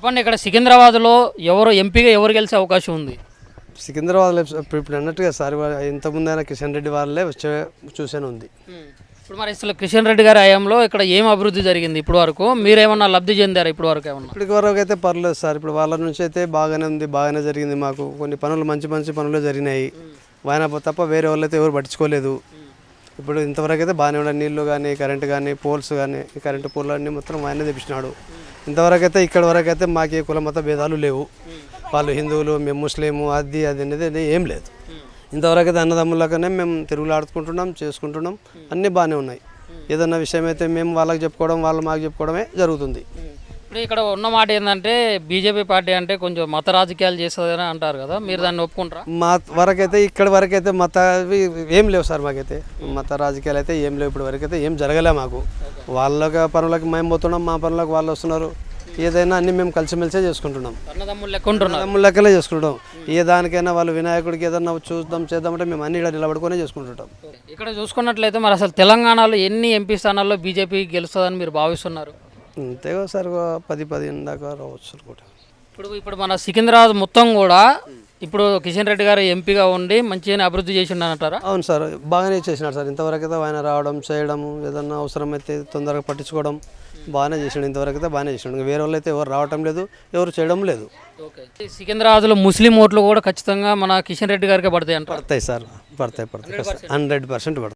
చెప్పండి ఇక్కడ సికింద్రాబాద్లో ఎవరు ఎంపీగా ఎవరు గెలిచే అవకాశం ఉంది? సికింద్రాబాద్లో ఇప్పుడు అన్నట్టుగా సార్ ఇంతకుముందు అయినా కిషన్ రెడ్డి వాళ్ళే వచ్చే చూసాను ఉంది. ఇప్పుడు మరి అసలు కిషన్ రెడ్డి గారి హయాంలో ఇక్కడ ఏం అభివృద్ధి జరిగింది ఇప్పుడు వరకు? మీరేమన్నా లబ్ధి చెందారా ఇప్పుడు వరకు ఏమన్నా? ఇప్పటికి వరకు అయితే పర్లేదు సార్. ఇప్పుడు వాళ్ళ నుంచి అయితే బాగానే ఉంది బాగానే జరిగింది మాకు. కొన్ని పనులు మంచి మంచి పనులు జరిగినాయి. వాయన తప్ప వేరే వాళ్ళు అయితే ఎవరు పట్టించుకోలేదు. ఇప్పుడు ఇంతవరకు అయితే బాగానే ఉన్నాయి నీళ్ళు కానీ కరెంట్ కానీ పోల్స్ కానీ కరెంటు పోల్ అన్నీ మొత్తం ఆయన తెప్పించినాడు ఇంతవరకు అయితే ఇక్కడ వరకు అయితే మాకు ఏ కులమత భేదాలు లేవు. వాళ్ళు హిందువులు మేము ముస్లిము అది అది అనేది ఏం లేదు. ఇంతవరకు అయితే అన్నదమ్ములకనే మేము తిరుగులాడుకుంటున్నాం చేసుకుంటున్నాం. అన్నీ బాగానే ఉన్నాయి. ఏదన్నా విషయం అయితే మేము వాళ్ళకి చెప్పుకోవడం వాళ్ళు మాకు చెప్పుకోవడమే జరుగుతుంది. ఇప్పుడు ఇక్కడ ఉన్న మాట ఏంటంటే బీజేపీ పార్టీ అంటే కొంచెం మత రాజకీయాలు చేస్తుందని అంటారు కదా మీరు దాన్ని ఒప్పుకుంటారా? మా వరకైతే ఇక్కడ వరకైతే మత ఏం లేవు సార్ మాకైతే. మత రాజకీయాలు అయితే ఏం లేవు ఇప్పుడు వరకైతే ఏం జరగలే మాకు. వాళ్ళకి పనులకు మేము పోతున్నాం మా పనులకు వాళ్ళు వస్తున్నారు. ఏదైనా అన్ని మేము కలిసిమెలిసే చేసుకుంటున్నాం. అన్నదమ్ములు లెక్కలే చేసుకుంటాం ఏ దానికైనా వాళ్ళు వినాయకుడికి ఏదన్నా చూద్దాం చేద్దామంటే మేము అన్ని ఇక్కడ నిలబడుకునే చేసుకుంటుంటాం. ఇక్కడ చూసుకున్నట్లయితే మరి అసలు తెలంగాణలో ఎన్ని ఎంపీ స్థానాల్లో బీజేపీ గెలుస్తుందని మీరు భావిస్తున్నారు? అంతే సార్ పది పది దాకా రావచ్చు అనుకుంటా ఇప్పుడు ఇప్పుడు మన సికింద్రాబాద్ మొత్తం కూడా ఇప్పుడు కిషన్ రెడ్డి గారు ఎంపీగా ఉండి మంచిగానే అభివృద్ధి చేసిండు అంటారా అవును సార్ బాగానే చేసినాడు సార్. ఇంతవరకు అయితే ఆయన రావడం చేయడం ఏదన్నా అవసరమైతే తొందరగా పట్టించుకోవడం బాగానే చేసాడు. ఇంతవరకు అయితే బాగానే చేసాడు. ఇంకా వేరే వాళ్ళు అయితే ఎవరు రావటం లేదు ఎవరు చేయడం లేదు. సికింద్రాబాద్లో ముస్లిం ఓట్లు కూడా ఖచ్చితంగా మన కిషన్ రెడ్డి గారికి పడతాయి అంటారు పడతాయి సార్ పడతాయి పడతాయి. హండ్రెడ్ పర్సెంట్ పడతాయి.